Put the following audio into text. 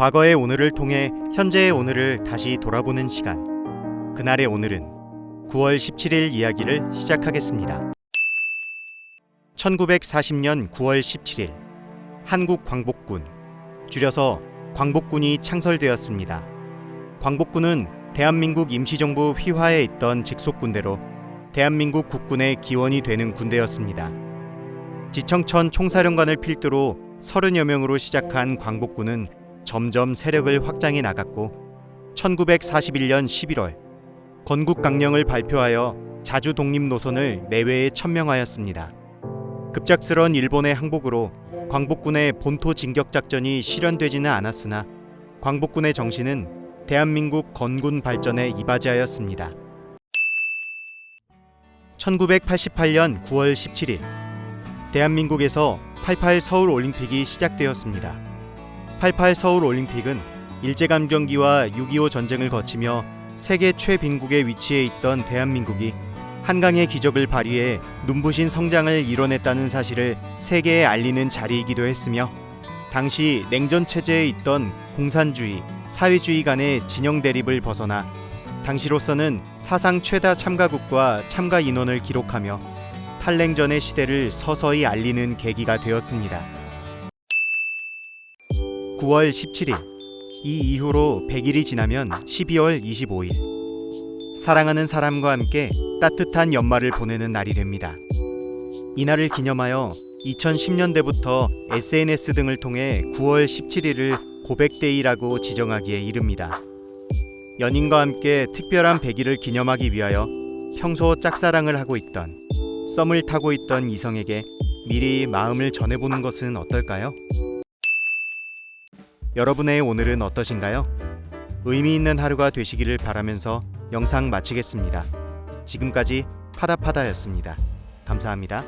과거의 오늘을 통해 현재의 오늘을 다시 돌아보는 시간. 그날의 오늘은 9월 17일 이야기를 시작하겠습니다. 1940년 9월 17일 한국 광복군 줄여서 광복군이 창설되었습니다. 광복군은 대한민국 임시정부 휘하에 있던 직속 군대로 대한민국 국군의 기원이 되는 군대였습니다. 지청천 총사령관을 필두로 30여 명으로 시작한 광복군은 점점 세력을 확장해 나갔고 1941년 11월 건국 강령을 발표하여 자주 독립 노선을 내외에 천명하였습니다. 급작스런 일본의 항복으로 광복군의 본토 진격 작전이 실현되지는 않았으나 광복군의 정신은 대한민국 건군 발전에 이바지하였습니다. 1988년 9월 17일 대한민국에서 88 서울 올림픽이 시작되었습니다. 88 서울 올림픽은 일제감 경기와 6.25 전쟁을 거치며 세계 최빈국의 위치에 있던 대한민국이 한강의 기적을 발휘해 눈부신 성장을 이뤄냈다는 사실을 세계에 알리는 자리이기도 했으며 당시 냉전 체제에 있던 공산주의, 사회주의 간의 진영 대립을 벗어나 당시로서는 사상 최다 참가국과 참가 인원을 기록하며 탈냉전의 시대를 서서히 알리는 계기가 되었습니다. 9월 17일 이 이후로 100일이 지나면 12월 25일 사랑하는 사람과 함께 따뜻한 연말을 보내는 날이 됩니다. 이날을 기념하여 2010년대부터 SNS 등을 통해 9월 17일을 고백데이라고 지정하기에 이릅니다. 연인과 함께 특별한 100일을 기념하기 위하여 평소 짝사랑을 하고 있던 썸을 타고 있던 이성에게 미리 마음을 전해보는 것은 어떨까요? 여러분의 오늘은 어떠신가요? 의미 있는 하루가 되시기를 바라면서 영상 마치겠습니다. 지금까지 파다파다였습니다. 감사합니다.